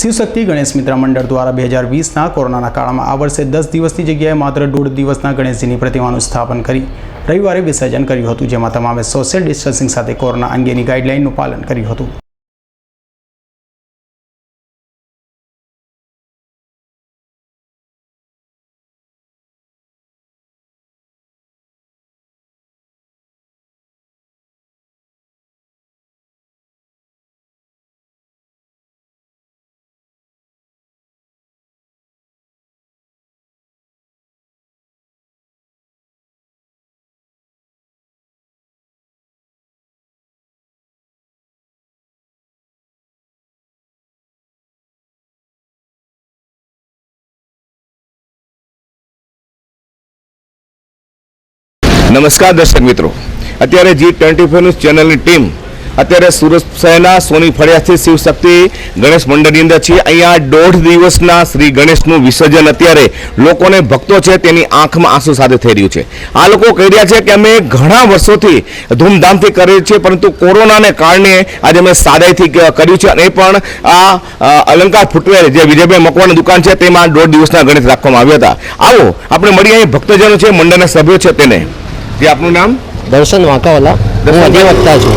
શિવશક્તિ ગણેશ મિત્ર મંડળ દ્વારા બે હજાર વીસના કોરોનાના કાળમાં આ વર્ષે દસ દિવસની જગ્યાએ માત્ર દોઢ દિવસના ગણેશજીની પ્રતિમાનું સ્થાપન કરી રવિવારે વિસર્જન કર્યું હતું, જેમાં તમામે સોશિયલ ડિસ્ટન્સિંગ સાથે કોરોના અંગેની ગાઈડલાઇનનું પાલન કર્યું હતું. નમસ્કાર દર્શક મિત્રો. અત્યારે જી ટ્વેન્ટી ફોર ન્યૂઝ ચેનલની ટીમ અત્યારે સુરત શહેરના સોની ફળિયાથી શિવશક્તિ ગણેશ મંડળની અંદર છીએ અહીંયા દોઢ દિવસના શ્રી ગણેશનું વિસર્જન અત્યારે લોકોને ભક્તો છે તેની આંખમાં આંસુ સાથે થઈ રહ્યું છે. આ લોકો કહી રહ્યા છે કે અમે ઘણા વર્ષોથી ધૂમધામથી કરીએ છીએ, પરંતુ કોરોનાને કારણે આજે અમે સાદાઈથી કર્યું છે. અને પણ આ અલંકાર ફૂટવેર જે વિજયભાઈ મકવાની દુકાન છે, તેમાં દોઢ દિવસના ગણેશ રાખવામાં આવ્યા હતા. આવો, આપણે મળીએ અહીં ભક્તજનો છે, મંડળના સભ્યો છે તેને. જે આપનું નામ? દર્શન વાંકાવાલા. હું અધિવક્તા છું.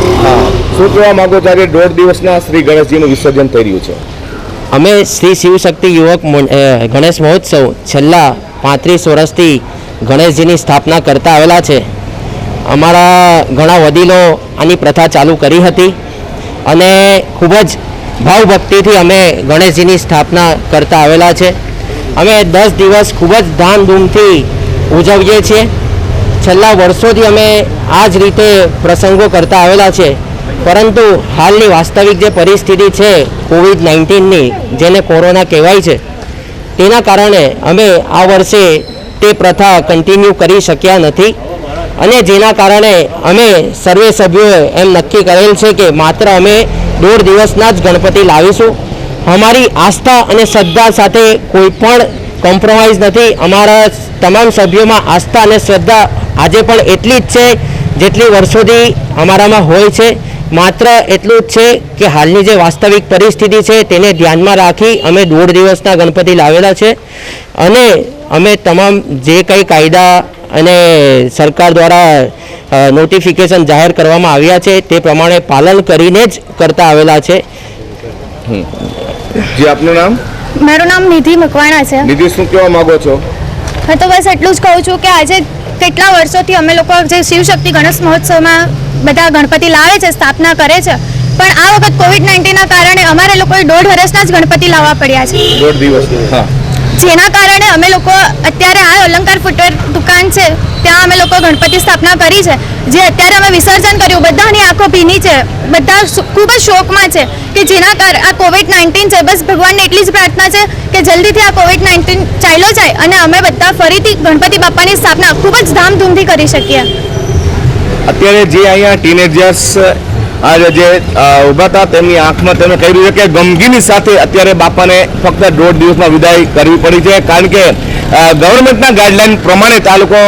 શું કહેવા માંગો ત્યારે દોઢ દિવસના શ્રી ગણેશજીનું વિસર્જન થઈ રહ્યું છે? અમે શ્રી શિવશક્તિ યુવક ગણેશ મહોત્સવ છેલ્લા પાંત્રીસ વર્ષથી ગણેશજીની સ્થાપના કરતા આવેલા છે. અમારા ઘણા વડીલો આની પ્રથા ચાલુ કરી હતી અને ખૂબ જ ભાવભક્તિથી અમે ગણેશજીની સ્થાપના કરતા આવેલા છે. અમે દસ દિવસ ખૂબ જ ધામધૂમથી ઉજવીએ છીએ. છેલ્લા વર્ષોથી અમે આ જ રીતે પ્રસંગો કરતા આવેલા છે. પરંતુ હાલની વાસ્તવિક જે પરિસ્થિતિ છે કોવિડ નાઇન્ટીનની જેને કોરોના કહેવાય છે, તેના કારણે અમે આ વર્ષે તે પ્રથા કન્ટિન્યુ કરી શક્યા નથી. અને જેના કારણે અમે સર્વે સભ્યોએ એમ નક્કી કરેલ છે કે માત્ર અમે દોઢ દિવસના જ ગણપતિ લાવીશું. અમારી આસ્થા અને શ્રદ્ધા સાથે કોઈ પણ કોમ્પ્રોમાઇઝ નથી. અમારા તમામ સભ્યોમાં આસ્થા અને શ્રદ્ધા આજે પણ એટલી જ છે જેટલી વર્ષોથી અમારામાં હોય છે. માત્ર એટલું જ છે કે હાલની જે વાસ્તવિક પરિસ્થિતિ છે તેને ધ્યાનમાં રાખી અમે દોઢ દિવસના ગણપતિ લાવેલા છે. અને અમે તમામ જે કંઈ કાયદા અને સરકાર દ્વારા નોટિફિકેશન જાહેર કરવામાં આવ્યા છે તે પ્રમાણે પાલન કરીને જ કરતા આવેલા છે. જે આપનું નામ? મારું નામ નિધિ મકવાણા છે. નિધિ શું કહેવા માંગો છો? હું તો બસ એટલું જ કહું છું કે આજે કેટલા વર્ષોથી અમે લોકો જે શિવશક્તિ ગણેશ મહોત્સવમાં બધા ગણપતિ લાવે છે સ્થાપના કરે છે પણ આ વખત કોવિડ નાઇન્ટીનના કારણે અમારે લોકોએ દોઢ વર્ષના જ ગણપતિ લાવવા પડ્યા છે. દોઢ દિવસ જેના કારણે અમે લોકો અત્યારે આ અલંકાર ફૂટવેર દુકાન છે ત્યાં અમે લોકો ગણપતિ સ્થાપના કરી છે. જે અત્યારે અમે વિસર્જન કર્યું, બધાની આંખો ભીની છે. બધા ખૂબ જ શોકમાં છે કે જેના કારણે આ કોવિડ નાઇન્ટીન છે. બસ ભગવાનને એટલી જ પ્રાર્થના છે કે જલ્દીથી આ કોવિડ નાઇન્ટીન ચાલ્યો જાય અને અમે બધા ફરીથી ગણપતિ બાપાની સ્થાપના ખૂબ જ ધામધૂમથી કરી શકીએ. અત્યારે જે અહીંયા ટીનેજર્સ આજે જે ઊભા હતા, તેમની આંખમાં તેમણે કહી રહ્યું છે કે ગમગીની સાથે અત્યારે બાપાને ફક્ત દોઢ દિવસમાં વિદાય કરવી પડી છે. કારણ કે ગવર્મેન્ટના ગાઈડલાઇન પ્રમાણે આ લોકો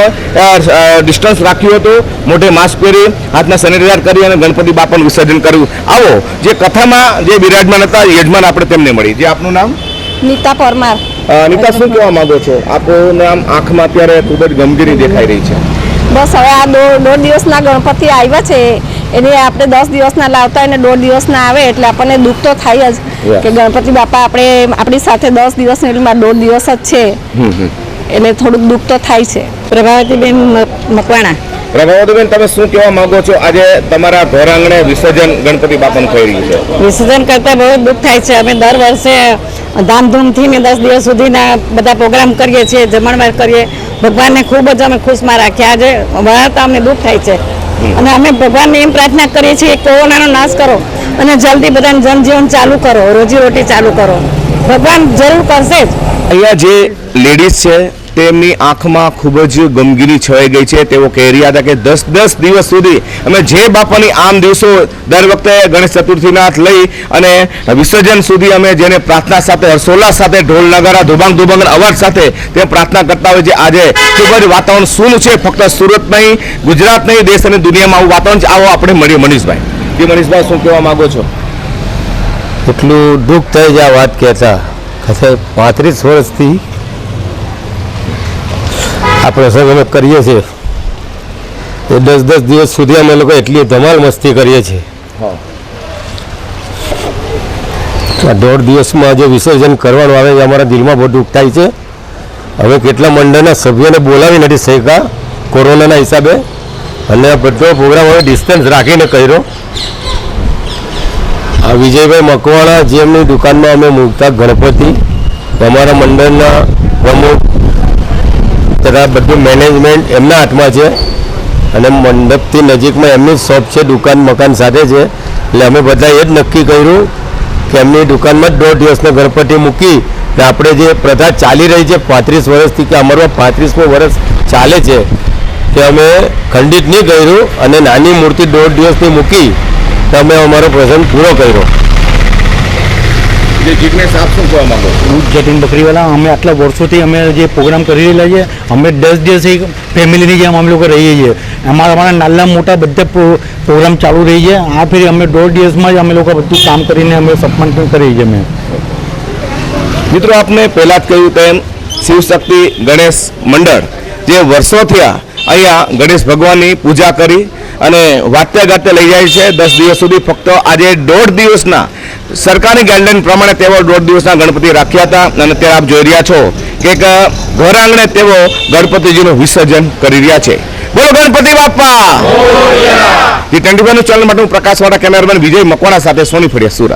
ડિસ્ટન્સ રાખ્યું હતું. મોઢે માસ્ક પહેરી હાથના સેનિટાઇઝર કરી અને ગણપતિ બાપાનું વિસર્જન કર્યું. આવો જે કથામાં જે બિરાજમાન હતા યજમાન આપણે તેમને મળી. જે આપનું નામ? નીતા પરમાર. નીતા શું કહેવા માંગો છો? આપનું નામ આંખમાં અત્યારે ખૂબ જ ગમગીની દેખાઈ રહી છે. બસ હવે આ દોઢ દિવસના ગણપતિ આવ્યા છે. એની આપણે દસ દિવસના લાવતા એને દોઢ દિવસના આવે એટલે આપણને દુઃખ તો થાય જ કે ગણપતિ બાપા આપણે આપણી સાથે દસ દિવસ એટલે દોઢ દિવસ જ છે. એટલે થોડુંક દુઃખ તો થાય છે. પ્રભાવતીબેન મકવાણા. પ્રભાવતીબેન તમે શું કહેવા માંગો છો? આજે તમારા ઘર આંગણે વિસર્જન ગણપતિ બાપાનું થઈ રહ્યું છે. વિસર્જન કરતા બહુ દુઃખ થાય છે. અમે દર વર્ષે ધામધૂમથી ને દસ દિવસ સુધીના બધા પ્રોગ્રામ કરીએ છીએ જમણવાર કરીએ. ભગવાનને ખૂબ જ અમે ખુશમાં રાખ્યા આજે વળાતા અમને દુઃખ થાય છે. અને અમે ભગવાનને એમ પ્રાર્થના કરીએ છીએ, કોરોનાનો નાશ કરો અને જલ્દી બધાને જનજીવન ચાલુ કરો, રોજીરોટી ચાલુ કરો. ભગવાન જરૂર કરશે જ. અહીંયા જે લેડીઝ છે તેમની આંખમાં ખૂબ જ ગમગીની છવાઈ ગઈ છે. તેઓ કહી રહ્યા હતા કે દસ દસ દિવસ સુધી અમે જે બાપાની આમ દિવસો દર વખતે ગણેશ ચતુર્થીના લઈ અને વિસર્જન સુધી અમે જેને પ્રાર્થના સાથે, હર્ષોલ્લાસ સાથે, ઢોલ નગારા, ધુબાંગ ધોબાંગ અવાજ સાથે તે પ્રાર્થના કરતા હોય છે. આજે ખૂબ જ વાતાવરણ શું છે. ફક્ત સુરત નહીં, ગુજરાત નહીં, દેશ અને દુનિયામાં આવું વાતાવરણ આવો આપણે મળીએ મનીષભાઈ. કે મનીષભાઈ, શું કહેવા માંગો છો? એટલું દુઃખ છે આ વાત કહેતા. કશે પાંત્રીસ વર્ષથી આ પ્રસંગ કરીએ છીએ. એ દસ દસ દિવસ સુધી અમે લોકો એટલી ધમાલ મસ્તી કરીએ છીએ. આ દોઢ દિવસમાં જે વિસર્જન કરવાનું આવે એ અમારા દિલમાં બહુ દુઃખ થાય છે. હવે કેટલા મંડળના સભ્યોને બોલાવી નથી શક્યા કોરોનાના હિસાબે. અને આ બધો પ્રોગ્રામ હવે ડિસ્ટન્સ રાખીને કર્યો. આ વિજયભાઈ મકવાણા જે એમની દુકાનમાં અમે મૂકતા ગણપતિ અમારા મંડળના પ્રમુખ તથા બધું મેનેજમેન્ટ એમના હાથમાં છે. અને મંડપથી નજીકમાં એમની શોપ છે, દુકાન મકાન સાથે છે. એટલે અમે બધા એ જ નક્કી કર્યું કે એમની દુકાનમાં જ દોઢ દિવસનો ગણપતિ મૂકી ને આપણે જે પ્રથા ચાલી રહી છે પાંત્રીસ વર્ષથી કે અમારું પાંત્રીસમું વર્ષ ચાલે છે કે અમે ખંડિત નહીં કર્યું અને નાની મૂર્તિ દોઢ દિવસની મૂકી તો અમે અમારો પ્રસંગ પૂરો કર્યો. જે જિજ્ઞેશ આપ શું કહેવા માંગો હું જતીન બકરીવાલા અમે આટલા વર્ષોથી અમે જે પ્રોગ્રામ કરી રહેલા છીએ અમે દસ દિવસથી ફેમિલીની જેમ અમે લોકો રહીએ છીએ. અમારા અમારા નાના મોટા બધા પ્રો- પ્રોગ્રામ ચાલુ રહી છે. આ ફેરી અમે દોઢ દિવસમાં જ અમે લોકો બધું કામ કરીને અમે સપમાન પણ કરીએ છીએ અમે. મિત્રો આપને પહેલાં જ કહ્યું તેમ શિવશક્તિ ગણેશ મંડળ જે વર્ષો થયા અહીંયા ગણેશ ભગવાનની પૂજા કરી અને વાત્ય ગાત્ય લઈ જાય છે. દસ દિવસ સુધી ફક્ત આજે દોઢ દિવસના સરકારની ગાઈડલાઈન પ્રમાણે તેઓ દોઢ દિવસના ગણપતિ રાખ્યા હતા. અને અત્યારે આપ જોઈ રહ્યા છો કે ઘર આંગણે તેઓ ગણપતિજીનું વિસર્જન કરી રહ્યા છે. બોલો ગણપતિ બાપા! જી ટ્વેન્ટી નું ચેનલ માટે હું પ્રકાશવાળા કેમેરામેન વિજય મકવાણા સાથે સોની ફળિયા સુરત.